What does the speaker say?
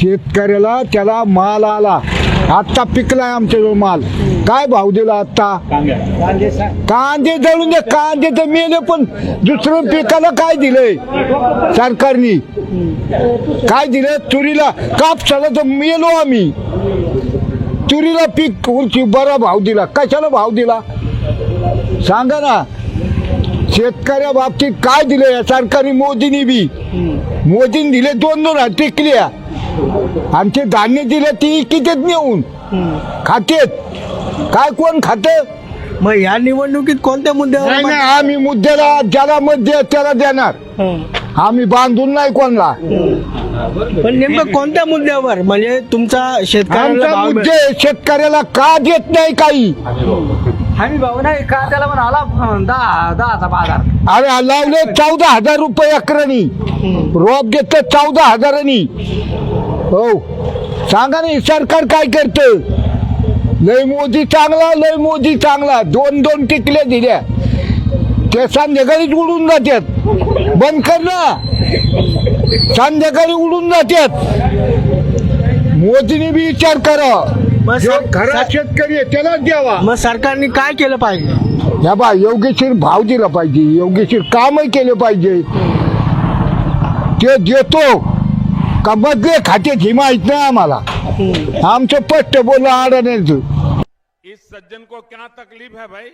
शेतकऱ्याला त्याला माल आला. आत्ता पिकलाय आमच्याजवळ माल. काय भाव दिला आत्ता? कांदे जळून दे कांदे तर मेले पण दुसरं पिकाला काय दिलंय? सरकारनी. काय दिलं तुरीला कापसाला तर मेलो आम्ही. तुरीला पीक उलची बरा भाव दिला. कशाला भाव दिला? सांगा ना. शेतकऱ्या बाबतीत काय दिलं या सरकारी मोदींनी बी. मोदीने दिले दोन दोन टिकल्या. आणि ते धान्य दिलं ती कितीत नेऊन. खातेत. काय कोण खात? मग या निवडणुकीत कोणत्या मुद्द्यावर नाही मत- नाही आम्ही मुद्द्याला ज्याला मध्ये त्याला देणार. हं. आम्ही बांधून नाही कोणला. पण नेमकं कोणत्या मुद्द्यावर? म्हणजे तुमचा आमचा भाव मिळ- मुद्दे शेतकऱ्याला का देत नाही काही? हमी भाऊ नाही का त्याला पण आला अं, दहा दहाचा बाजार. अरे लावले चौदा हजार रुपये अकरानी. रोप देत चौदा हजारांनी. हो. सांगा ना हे सरकार काय करत? लय मोदी चांगला लय मोदी चांगला. दोन दोन टिकल्या दिल्या. ते संध्याकाळीच उडून जातात बंद कर ना. संध्याकाळी उडून जातात मोदीने बी विचार करा. मग जो सर- खरा शेतकरी आहे त्यालाच द्यावा. मग सरकारने काय केलं पाहिजे? या बा योग्यशीर भाव दिला पाहिजे. योग्यशीर कामही केले पाहिजे. ते देतो. का खाते ही माहीत नाही आम्हाला. आमचं पट्ट बोललं अडण्याचं इस सज्जन को क्या तकलीफ है भाई?